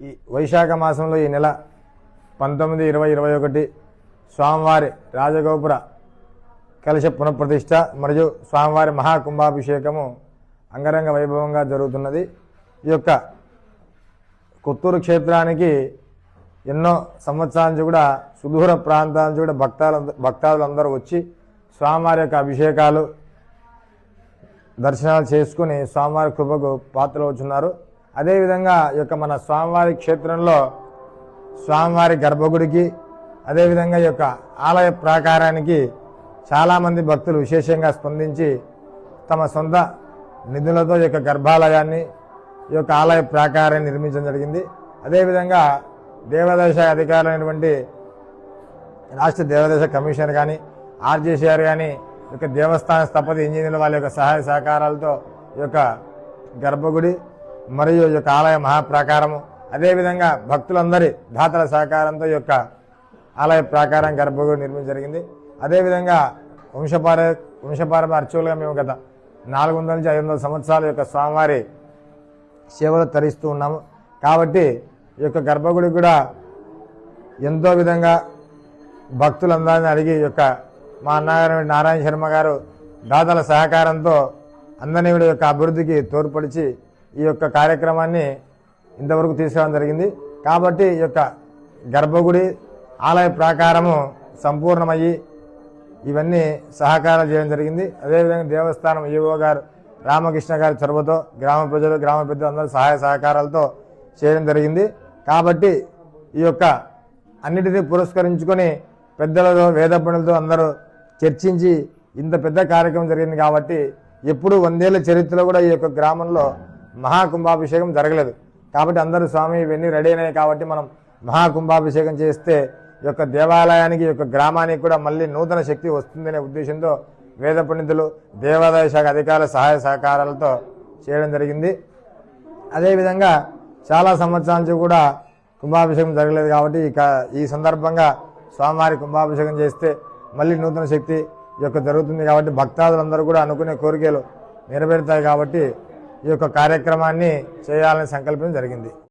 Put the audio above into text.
ఈ వైశాఖ మాసంలో ఈ నెల పంతొమ్మిది ఇరవై ఇరవై ఒకటి స్వామివారి రాజగోపుర కలశ పునఃప్రతిష్ట మరియు స్వామివారి మహాకుంభాభిషేకము అంగరంగ వైభవంగా జరుగుతున్నది. ఈ యొక్క కొత్తూరు క్షేత్రానికి ఎన్నో సంవత్సరాల కూడా సుదూర ప్రాంతాల నుంచి కూడా భక్తాలు భక్తాదులందరూ వచ్చి స్వామివారి యొక్క అభిషేకాలు దర్శనాలు చేసుకుని స్వామివారి కృపకు పాత్రలు అవుతున్నారు అదేవిధంగా ఈ యొక్క మన స్వామివారి క్షేత్రంలో స్వామివారి గర్భగుడికి అదేవిధంగా ఈ యొక్క ఆలయ ప్రాకారానికి చాలామంది భక్తులు విశేషంగా స్పందించి తమ సొంత నిధులతో ఈ యొక్క గర్భాలయాన్ని ఈ యొక్క ఆలయ ప్రాకారాన్ని నిర్మించడం జరిగింది. అదేవిధంగా దేవదేశ అధికారులైనటువంటి రాష్ట్ర దేవదేశ కమిషనర్ కానీ ఆర్జేసీఆర్ కానీ ఈ యొక్క దేవస్థాన స్థపతి ఇంజనీర్ల వాళ్ళ యొక్క సహాయ సహకారాలతో ఈ యొక్క గర్భగుడి మరియు ఈ యొక్క ఆలయ మహాప్రాకారము. అదేవిధంగా భక్తులందరి దాతల సహకారంతో ఈ యొక్క ఆలయ ప్రాకారం గర్భగుడి నిర్మించడం జరిగింది. అదేవిధంగా వంశపార వంశపారమ అర్చకులుగా మేము గత నాలుగు వందల నుంచి ఐదు వందల సంవత్సరాల యొక్క స్వామివారి సేవలు తరిస్తూ ఉన్నాము. కాబట్టి ఈ యొక్క గర్భగుడి కూడా ఎంతో విధంగా భక్తులందరినీ అడిగి ఈ యొక్క మా అన్నగారు నారాయణ శర్మ గారు దాతల సహకారంతో అందరినీ కూడా యొక్క అభివృద్ధికి తోడ్పడిచి ఈ యొక్క కార్యక్రమాన్ని ఇంతవరకు తీసుకురావడం జరిగింది. కాబట్టి ఈ యొక్క గర్భగుడి ఆలయ ప్రాకారము సంపూర్ణమయ్యి ఇవన్నీ సహకారం చేయడం జరిగింది. అదేవిధంగా దేవస్థానం ఈవో గారు రామకృష్ణ గారి చొరవతో గ్రామ ప్రజలు గ్రామ పెద్దలు అందరూ సహాయ సహకారాలతో చేయడం జరిగింది. కాబట్టి ఈ యొక్క అన్నిటినీ పురస్కరించుకొని పెద్దలతో వేద పండితులతో అందరూ చర్చించి ఇంత పెద్ద కార్యక్రమం జరిగింది కాబట్టి ఎప్పుడు వందేళ్ళ చరిత్రలో కూడా ఈ యొక్క గ్రామంలో మహాకుంభాభిషేకం జరగలేదు. కాబట్టి అందరూ స్వామి ఇవన్నీ రెడీ అయినాయి కాబట్టి మనం మహాకుంభాభిషేకం చేస్తే ఈ యొక్క దేవాలయానికి ఈ యొక్క గ్రామానికి కూడా మళ్ళీ నూతన శక్తి వస్తుందనే ఉద్దేశంతో వేద పండితులు దేవాదాయ శాఖ అధికారుల సహాయ సహకారాలతో చేయడం జరిగింది. అదేవిధంగా చాలా సంవత్సరాల నుంచి కూడా కుంభాభిషేకం జరగలేదు కాబట్టి ఇక ఈ సందర్భంగా స్వామివారి కుంభాభిషేకం చేస్తే మళ్ళీ నూతన శక్తి ఈ యొక్క జరుగుతుంది కాబట్టి భక్తాదులందరూ కూడా అనుకునే కోరికలు నెరవేరుతాయి కాబట్టి ఈ యొక్క కార్యక్రమాన్ని చేయాలని సంకల్పం జరిగింది.